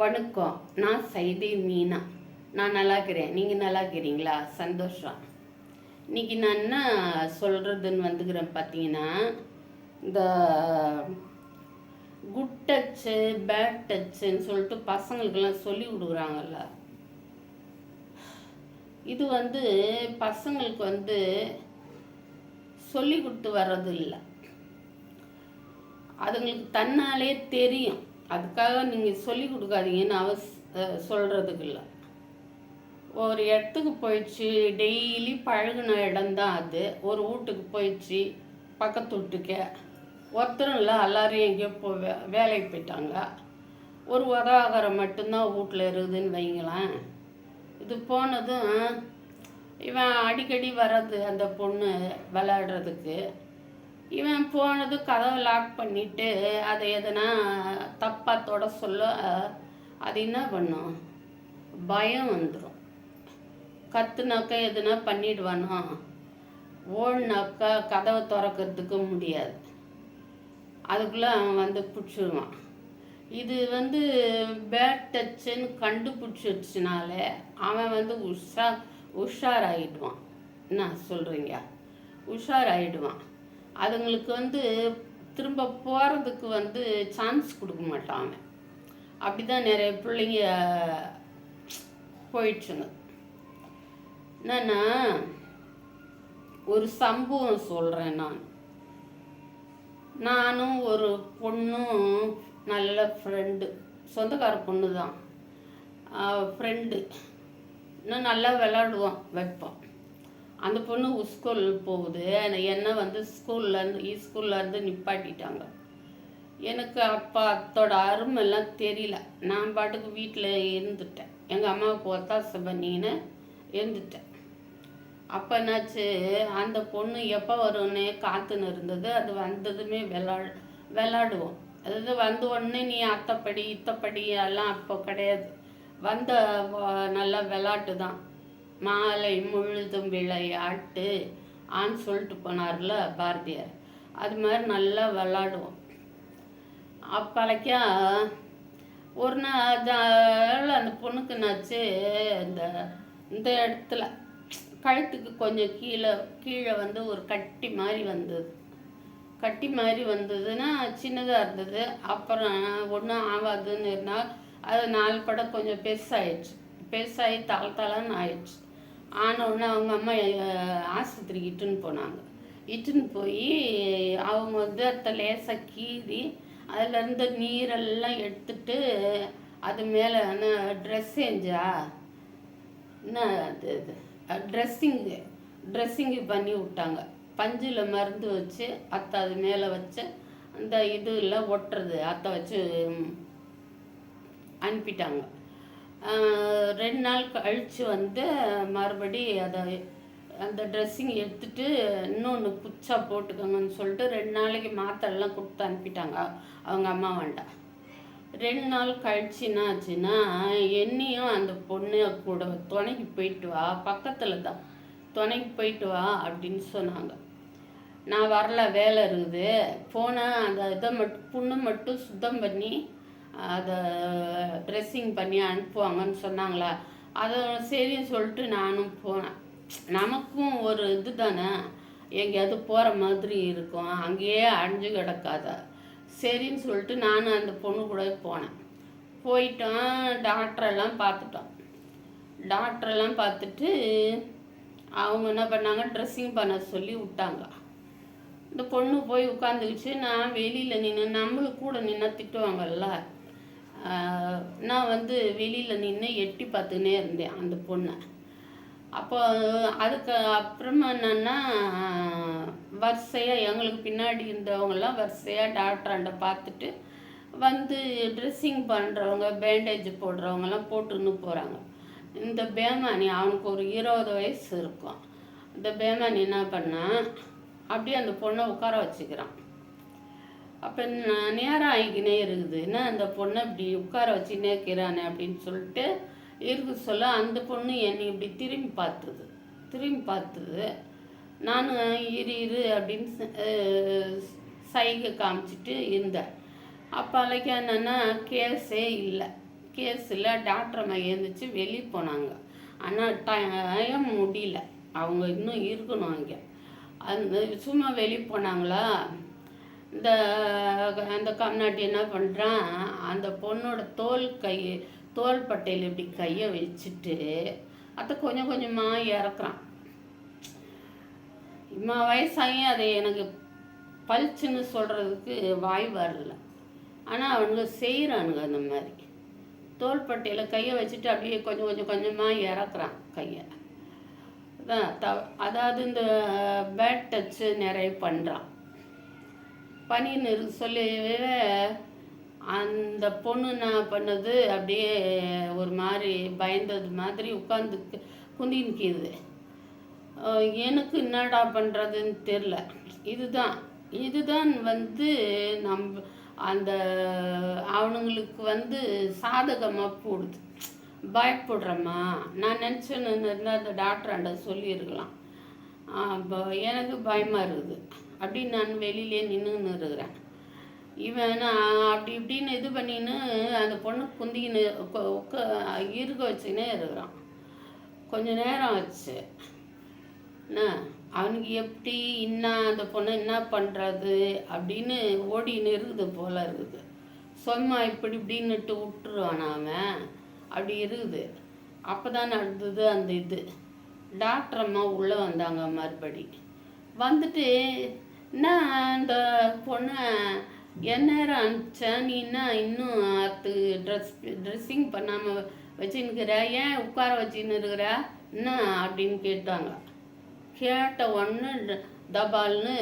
வணக்கம். நான் சைதி மீனா. நான் நல்லா இருக்கிறேன் நீங்கள் நல்லா இருக்கிறீங்களா சந்தோஷம். இன்னைக்கு நான் என்ன சொல்கிறதுன்னு வந்துக்கிறேன் பார்த்தீங்கன்னா இந்த குட் டச்சு பேட் டச்சுன்னு சொல்லிட்டு பசங்களுக்கெல்லாம் சொல்லி கொடுக்குறாங்கல்ல இது வந்து பசங்களுக்கு வந்து சொல்லி கொடுத்து வர்றது இல்லை அதுங்களுக்கு தன்னாலே தெரியும். அதுக்காக நீங்கள் சொல்லி கொடுக்காதீங்கன்னு அவஸ் சொல்கிறதுக்கு இல்லை ஒரு இடத்துக்கு போயிடுச்சு டெய்லி பழகின இடம்தான் அது. ஒரு வீட்டுக்கு போயிடுச்சு பக்கத்து வீட்டுக்கு. ஒருத்தரும் இல்லை எல்லாரும் எங்கேயோ போ வே வேலைக்கு போயிட்டாங்க. ஒரு உதவாகரம் மட்டும்தான் வீட்டில் இருக்குதுன்னு வைங்களேன். இது போனதும் இவன் அடிக்கடி வர்றது அந்த பொண்ணு விளையாடுறதுக்கு. இவன் போனது கதவை லாக் பண்ணிட்டு அதை எதனா தப்பாக தொட சொல்ல அது என்ன பண்ணும்? பயம் வந்துடும் கத்துனாக்கா எதுனா பண்ணிடுவானோ? ஓடுனாக்கா கதவை திறக்கிறதுக்கு முடியாது. அதுக்குள்ளே அவன் வந்து பிடிச்சிடுவான் இது வந்து பேட் டச்சுன்னு கண்டுபிடிச்சிடுச்சுனால அவன் வந்து உஷா உஷாராயிடுவான். என்ன சொல்கிறீங்க உஷாராயிடுவான். அதுங்களுக்கு வந்து திரும்ப போகிறதுக்கு வந்து சான்ஸ் கொடுக்க மாட்டான் அவன். அப்படி தான் நிறைய பிள்ளைங்க போயிடுச்சுங்க. என்னன்னா ஒரு சம்பவம் சொல்கிறேன் நான். நானும் ஒரு பொண்ணும் நல்ல ஃப்ரெண்டு சொந்தக்கார பொண்ணு தான் ஃப்ரெண்டு இன்னும் நல்லா விளாடுவோம் வைப்போம் அந்த பொண்ணு ஸ்கூல் போகுது. என்னை வந்து ஸ்கூல்லேருந்து ஸ்கூல்லேருந்து e நிப்பாட்டிட்டாங்க. எனக்கு அப்பா அத்தோட அருமெல்லாம் தெரியல. நான் பாட்டுக்கு வீட்டில் இருந்துட்டேன். எங்கள் அம்மாவுக்கு ஒத்தாசை பண்ணின்னு இருந்துட்டேன். அப்போ என்னாச்சு? அந்த பொண்ணு எப்போ வரும்னே காத்துன்னு இருந்தது. அது வந்ததுமே விளா விளாடுவோம். அதாவது வந்த உடனே நீ அத்தைப்படி இத்தப்படி எல்லாம் அப்போ கிடையாது. வந்த நல்லா நல்ல விளாட்டு தான். மாலை முழுதும் விளையாட்டு ஆன்னு சொல்லிட்டு போனார்ல பாரதியார். அது மாதிரி நல்லா விளாடுவோம். அப்பளைக்கா ஒரு நாள் அந்த பொண்ணுக்கு என்னாச்சு இந்த இந்த இடத்துல கழுத்துக்கு கொஞ்சம் கீழே கீழே வந்து ஒரு கட்டி மாதிரி வந்தது. கட்டி மாதிரி வந்ததுன்னா சின்னதாக இருந்தது. அப்புறம் ஒன்றும் ஆகாதுன்னு இருந்தால் அது நாலு படம் கொஞ்சம் பெருசாகிடுச்சு பெருசாகி தள தளன்னு ஆயிடுச்சு. ஆனவுடனே அவங்க அம்மா ஆஸ்பத்திரிக்கு இட்டுன்னு போனாங்க. இட்டுன்னு போய் அவங்க வந்து அதை லேசாக கீறி அதில் இருந்து நீரெல்லாம் எடுத்துட்டு அது மேலே ட்ரெஸ் செஞ்சா என்ன அது இது ட்ரெஸ்ஸிங்கு ட்ரெஸ்ஸிங்கு பண்ணி விட்டாங்க. பஞ்சில் மருந்து வச்சு அத்தை அது மேலே வச்சு அந்த இதுல ஒட்டுறது அத்தை வச்சு அனுப்பிட்டாங்க. ரெண்டு நாள் கழித்து வந்து மறுபடி அதை அந்த ட்ரெஸ்ஸிங் எடுத்துட்டு இன்னொன்று புச்சா போட்டுக்கோங்கன்னு சொல்லிட்டு ரெண்டு நாளைக்கு மாத்திரைலாம் கொடுத்து அனுப்பிட்டாங்க அவங்க அம்மா வேண்டாம் ரெண்டு நாள் கழிச்சு ஆச்சுன்னா என்னையும் அந்த பொண்ணு கூட துணைக்கு போயிட்டு வா பக்கத்தில் தான் துணைக்கு போயிட்டு வா அப்படின்னு சொன்னாங்க. நான் வரல வேலை இருக்குது. போனால் அந்த இதை மட்டும் புண்ணு மட்டும் சுத்தம் பண்ணி அதை ட்ரெஸ்ஸிங் பண்ணி அனுப்புவாங்கன்னு சொன்னாங்களா? அதை சரின்னு சொல்லிட்டு நானும் போனேன். நமக்கும் ஒரு இது தானே எங்கேயாவது போகிற மாதிரி இருக்கும். அங்கேயே அழிஞ்சு கிடக்காத. சரின்னு சொல்லிட்டு நானும் அந்த பொண்ணு கூட போனேன். போயிட்டோம் டாக்டரெல்லாம் பார்த்துட்டோம். டாக்டரெல்லாம் பார்த்துட்டு அவங்க என்ன பண்ணாங்க? ட்ரெஸ்ஸிங் பண்ண சொல்லி விட்டாங்க. இந்த பொண்ணு போய் உட்காந்துக்கிச்சு. நான் வெளியில் நின்று நம்மளுக்கு கூட நின்று திட்டுவாங்கல்ல? நான் வந்து வெளியில் நின்று எட்டி பார்த்துக்கினே இருந்தேன் அந்த பொண்ணை. அப்போ அதுக்கு அப்புறமா என்னென்னா வரிசையாக எங்களுக்கு பின்னாடி இருந்தவங்கெல்லாம் வரிசையாக டாக்டராண்ட பார்த்துட்டு வந்து ட்ரெஸ்ஸிங் பண்ணுறவங்க பேண்டேஜ் போடுறவங்கெல்லாம் போட்டுன்னு போகிறாங்க இந்த பேமானி அவனுக்கு ஒரு இருபது வயசு இருக்கும். இந்த பேமானி என்ன பண்ணால் அப்படியே அந்த பொண்ணை உட்கார வச்சுக்கிறான். அப்போ நேரம் ஆகிக்கினே இருக்குது. என்ன அந்த பொண்ணை இப்படி உட்கார வச்சுன்னே இருக்கிறானே அப்படின்னு சொல்லிட்டு இருக்கு சொல்ல அந்த பொண்ணு என்னை இப்படி திரும்பி பார்த்தது. திரும்பி பார்த்தது. நான் இரு இரு அப்படின்னு சைகை காமிச்சிட்டு இருந்தேன். அப்போ அன்றைக்கி என்னென்னா கேஸே இல்லை. கேஸில் டாக்டர் அம்மா எழுந்திரிச்சு வெளியே போனாங்க. ஆனால் டைம் முடியல. அவங்க இன்னும் இருக்கணும் அங்கே. அந்த சும்மா வெளியே போனாங்களா? இந்த அந்த கம்நாட்டி என்ன பண்ணுறான் அந்த பொண்ணோட தோல் கை தோல் பட்டையில் இப்படி கையை வச்சுட்டு அதை கொஞ்சம் கொஞ்சமாக இறக்குறான். இம்மா வயசாகி அதை எனக்கு பளிச்சுன்னு சொல்கிறதுக்கு வாய் வரல. ஆனால் அவனுங்க செய்கிறானுங்க அந்த மாதிரி. தோள்பட்டையில் கையை வச்சுட்டு அப்படியே கொஞ்சம் கொஞ்சம் கொஞ்சமாக இறக்குறான் கையை. அதான் த அதாவது இந்த பேட் டச்சு நிறைய பண்ணுறான் பண்ணின்னு சொல்லவே அந்த பொண்ணு நான் பண்ணது? அப்படியே ஒரு மாதிரி பயந்தது மாதிரி உட்காந்து குந்தின்னுக்கிது எனக்கு என்னடா பண்ணுறதுன்னு தெரில இதுதான். இதுதான் வந்து நம்ம அந்த அவனுங்களுக்கு வந்து சாதகமாக போடுது. பயப்படுறம்மா. நான் நினச்சேன்னு இருந்தால் அந்த டாக்டராண்ட சொல்லியிருக்கலாம். அப்போ எனக்கு பயமாக இருக்குது. அப்படின்னு நான் வெளியிலே நின்றுன்னு இருக்கிறேன். இவன் அப்படி இப்படின்னு இது பண்ணின்னு அந்த பொண்ணு குந்திக்கின்னு உக்க இருக்க வச்சுக்கினே இருக்கிறான். கொஞ்ச நேரம் ஆச்சு. என்ன? அவனுக்கு எப்படி என்ன அந்த பொண்ணை என்ன பண்ணுறது அப்படின்னு ஓடின்னு இருக்குது போல இருக்குது. சும்மா இப்படி இப்படின்னுட்டு விட்டுருவான் அவன். அப்படி இருக்குது. அப்போ தான் நடந்தது அந்த இது. டாக்டர் அம்மா உள்ளே வந்தாங்க மறுபடி. வந்துட்டு என்ன அந்த பொண்ணை என் நேரம் அனுப்பிச்சேன் நீ என்ன இன்னும் அது ட்ரெஸ் ட்ரெஸ்ஸிங் பண்ணாமல் வச்சுன்னுக்கிற? ஏன் உட்கார வச்சுன்னு இருக்கிற என்ன அப்படின்னு கேட்டாங்க. கேட்ட ஒன்று தபால்னு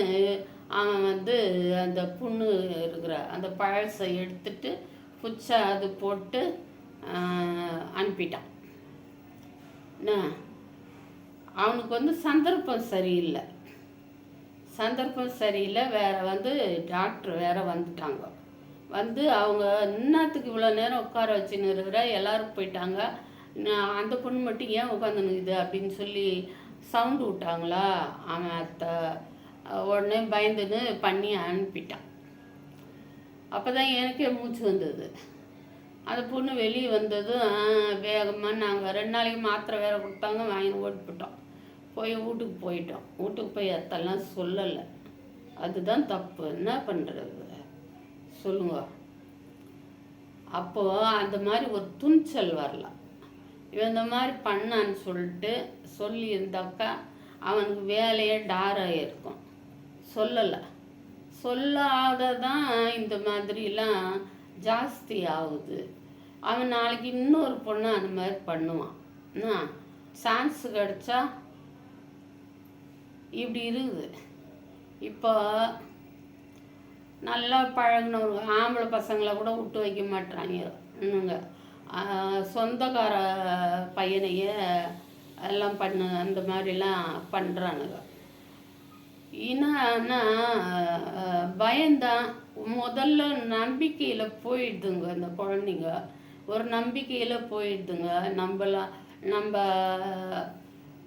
அவன் வந்து அந்த புண்ணு இருக்கிற அந்த பழசை எடுத்துட்டு புச்சா அது போட்டு அனுப்பிட்டான். என்ன? அவனுக்கு வந்து சந்தர்ப்பம் சரியில்லை. சந்தர்ப்பம் சரியில்லை வேற வந்து டாக்டர் வேறு வந்துட்டாங்க. வந்து அவங்க இன்னத்துக்கு இவ்வளோ நேரம் உட்கார வச்சுன்னு இருக்கிற எல்லாருக்கும் போயிட்டாங்க. நான் அந்த பொண்ணு மட்டும் ஏன் உட்காந்துனுக்குது அப்படின்னு சொல்லி சவுண்டு விட்டாங்களா? அவன் அத்தை உடனே பயந்துன்னு பண்ணி அனுப்பிட்டான். அப்போ தான் எனக்கே மூச்சு வந்தது. அந்த பொண்ணு வெளியே வந்ததும் வேகமாக நாங்கள் ரெண்டு நாளைக்கு மாத்திரை வேறு கொடுத்தாங்க வாங்கி ஓடிப்பிட்டோம் போய் வீட்டுக்கு போயிட்டோம். வீட்டுக்கு போய் அத்தெல்லாம் சொல்லலை. அதுதான் தப்பு. என்ன பண்ணுறது சொல்லுங்க. அப்போது அந்த மாதிரி ஒரு துணிச்சல் வரலாம் இவன் இந்த மாதிரி பண்ணான்னு சொல்லிட்டு சொல்லியிருந்தாக்கா அவனுக்கு வேலையே டாராக இருக்கும். சொல்லலை. சொல்லாத தான் இந்த மாதிரிலாம் ஜாஸ்தி ஆகுது. அவன் நாளைக்கு இன்னொரு பொண்ணு அந்த மாதிரி பண்ணுவான். என்ன? சான்ஸ் கிடச்சா இப்படி இருக்குது. இப்போ நல்லா பழகினவங்க ஆம்பளை பசங்களை கூட விட்டு வைக்க மாட்டாங்க இன்னுங்க சொந்தக்கார பையனையே எல்லாம் பண்ணு அந்த மாதிரிலாம் பண்ணுறானுங்க ஏன்னா பயந்தான் முதல்ல நம்பிக்கையில் போயிடுதுங்க அந்த குழந்தைங்க. ஒரு நம்பிக்கையில் போயிடுதுங்க. நம்மளாம் நம்ம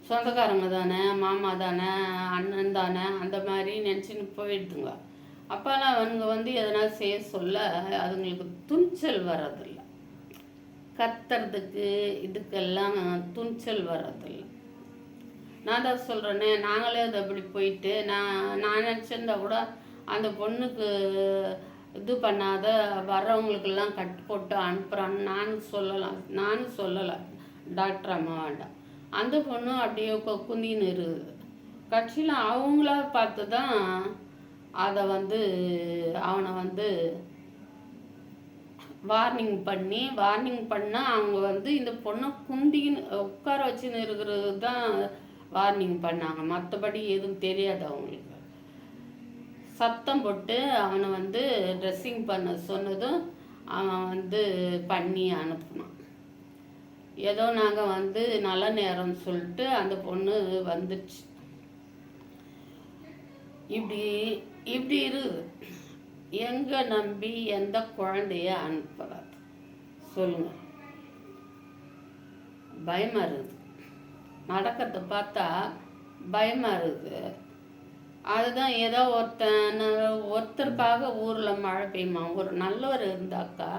சொந்தக்காரங்க தானே மாமா தானே அண்ணன் தானே அந்த மாதிரி நினச்சின்னு போயிடுதுங்க. அப்போல்லாம் அவங்க வந்து எதனா செய்ய சொல்ல அதுங்களுக்கு துணிச்சல் வர்றதில்ல. கத்துறதுக்கு இதுக்கெல்லாம் துணிச்சல் வர்றதில்ல. நான் தான் சொல்கிறேனே நாங்களே அது அப்படி போயிட்டு நான் நான் நினச்சிருந்தா கூட அந்த பொண்ணுக்கு இது பண்ணாத வர்றவங்களுக்கெல்லாம் கட் போட்டு அனுப்புகிறான்னு நானும் சொல்லலாம் நானும் சொல்லலை. டாக்டர் அம்மா வேண்டாம். அந்த பொண்ணும் அப்படியே குந்தின்னு இருக்குது கட்சியில் அவங்களா பார்த்து தான் அதை வந்து அவனை வந்து வார்னிங் பண்ணி வார்னிங் பண்ணால் அவங்க வந்து இந்த பொண்ணை குந்தின்னு உட்கார வச்சுன்னு இருக்கிறது தான் வார்னிங் பண்ணாங்க. மற்றபடி எதுவும் தெரியாது அவங்களுக்கு. சத்தம் போட்டு அவனை வந்து ட்ரெஸ்ஸிங் பண்ண சொன்னதும் அவன் வந்து பண்ணி அனுப்பினான். ஏதோ நாங்கள் வந்து நல்ல நேரம்னு சொல்லிட்டு அந்த பொண்ணு வந்துடுச்சு. இப்படி இப்படி இரு. எங்கே நம்பி எந்த குழந்தைய அனுப்புறது சொல்லுங்க. பயமாக இருக்குது. நடக்கிறத பார்த்தா பயமாக இருக்குது. அதுதான் ஏதோ ஒருத்தன் ஒருத்தருக்காக ஊரில் மழை பெய்யுமா? ஒரு நல்லவர் இருந்தாக்கா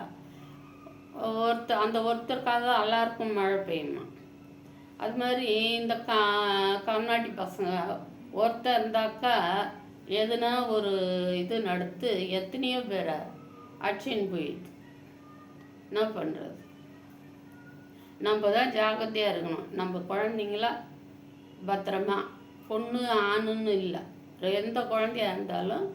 ஒருத்தர் அந்த ஒருத்தருக்காக எல்லாருக்கும் மழை பெய்யுமா? அது மாதிரி இந்த கா கம்நாட்டி பசங்க ஒருத்தர் இருந்தாக்கா எதுனா ஒரு இது நடத்து எத்தனையோ பேரை அடிச்சின்னு போயிடுது. என்ன பண்ணுறது நம்ம தான் ஜாக்கிரதையாக இருக்கணும். நம்ம குழந்தைங்கள பத்திரமா பொண்ணு ஆணுன்னு இல்லை. எந்த குழந்தையாக இருந்தாலும்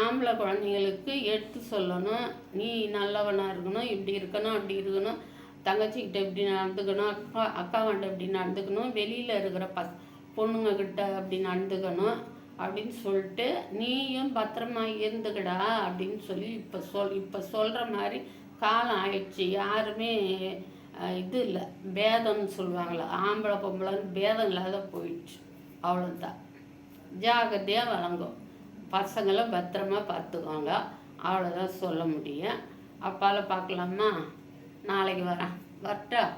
ஆம்பளை குழந்தைங்களுக்கு எடுத்து சொல்லணும். நீ நல்லவனாக இருக்கணும் இப்படி இருக்கணும் அப்படி இருக்கணும். தங்கச்சிக்கிட்ட இப்படி நடந்துக்கணும் அக்கா அக்காவன்ட்ட இப்படி நடந்துக்கணும் வெளியில் இருக்கிற பஸ் பொண்ணுங்கக்கிட்ட அப்படி நடந்துக்கணும் அப்படின்னு சொல்லிட்டு நீயும் பத்திரமா இருந்துக்கடா அப்படின்னு சொல்லி இப்போ சொல் இப்போ சொல்கிற மாதிரி காலம் ஆயிடுச்சு. யாருமே இது இல்லை. பேதம்னு சொல்லுவாங்களே ஆம்பளை பொம்பளைன்னு பேதம் இல்லாத போயிடுச்சு. அவ்வளோதான் ஜாகிரதையாக வழங்கும் பசங்களை பத்திரமா பார்த்துக்கோங்க. அவ்வளோதான் சொல்ல முடியும். அப்பால பார்க்கலாமா? நாளைக்கு வரேன். வரட்டா?